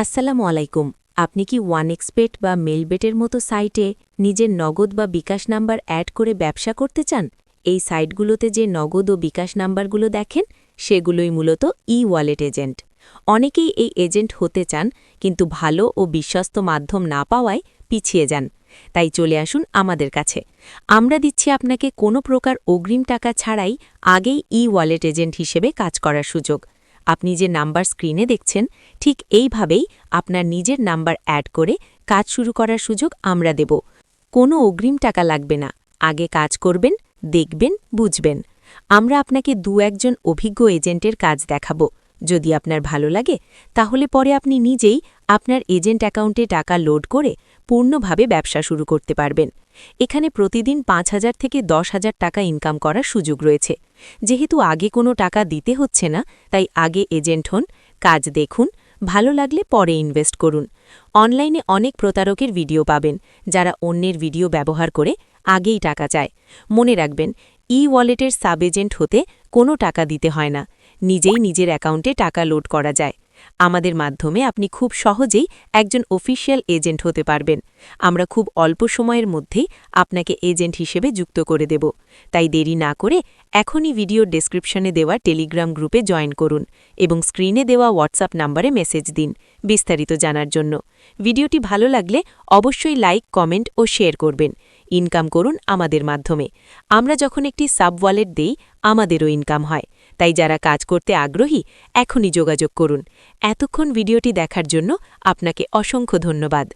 আসসালামু আলাইকুম। আপনি কি ওয়ান এক্সপেট বা মেলবেটের মতো সাইটে নিজের নগদ বা বিকাশ নাম্বার অ্যাড করে ব্যবসা করতে চান? এই সাইটগুলোতে যে নগদ ও বিকাশ নাম্বারগুলো দেখেন, সেগুলোই মূলত ই ওয়ালেট এজেন্ট। অনেকেই এই এজেন্ট হতে চান, কিন্তু ভালো ও বিশ্বস্ত মাধ্যম না পাওয়ায় পিছিয়ে যান। তাই চলে আসুন আমাদের কাছে। আমরা দিচ্ছি আপনাকে কোনো প্রকার অগ্রিম টাকা ছাড়াই আগেই ই ওয়ালেট এজেন্ট হিসেবে কাজ করার সুযোগ। আপনি যে নাম্বার স্ক্রিনে দেখছেন, ঠিক এইভাবেই আপনার নিজের নাম্বার অ্যাড করে কাজ শুরু করার সুযোগ আমরা দেব। কোনো অগ্রিম টাকা লাগবে না। আগে কাজ করবেন, দেখবেন, বুঝবেন। আমরা আপনাকে দু একজন অভিজ্ঞ এজেন্টের কাজ দেখাব। যদি আপনার ভালো লাগে, তাহলে পরে আপনি নিজেই আপনার এজেন্ট অ্যাকাউন্টে টাকা লোড করে পূর্ণভাবে ব্যবসা শুরু করতে পারবেন। এখানে প্রতিদিন পাঁচ হাজার থেকে দশ হাজার টাকা ইনকাম করার সুযোগ রয়েছে। যেহেতু আগে কোনো টাকা দিতে হচ্ছে না, তাই আগে এজেন্ট হন, কাজ দেখুন, ভালো লাগলে পরে ইনভেস্ট করুন। অনলাইনে অনেক প্রতারকের ভিডিও পাবেন, যারা অন্যের ভিডিও ব্যবহার করে আগেই টাকা চায়। মনে রাখবেন ই ওয়ালেটের সাব এজেন্ট হতে কোনো টাকা দিতে হয় না। নিজেই নিজের অ্যাকাউন্টে টাকা লোড করা যায়। আমাদের মাধ্যমে আপনি খুব সহজেই একজন অফিসিয়াল এজেন্ট হতে পারবেন। আমরা খুব অল্প সময়ের মধ্যেই আপনাকে এজেন্ট হিসেবে যুক্ত করে দেব। তাই দেরি না করে এখনই ভিডিও ডেসক্রিপশনে দেওয়া টেলিগ্রাম গ্রুপে জয়েন করুন এবং স্ক্রিনে দেওয়া হোয়াটসঅ্যাপ নাম্বারে মেসেজ দিন বিস্তারিত জানার জন্য। ভিডিওটি ভালো লাগলে অবশ্যই লাইক, কমেন্ট ও শেয়ার করবেন। ইনকাম করুন আমাদের মাধ্যমে। আমরা যখন একটি সাব ওয়ালেট দেই, আমাদেরও ইনকাম হয়। তাই যারা কাজ করতে আগ্রহী, এখনই যোগাযোগ করুন। এতক্ষণ ভিডিওটি দেখার জন্য আপনাকে অসংখ্য ধন্যবাদ।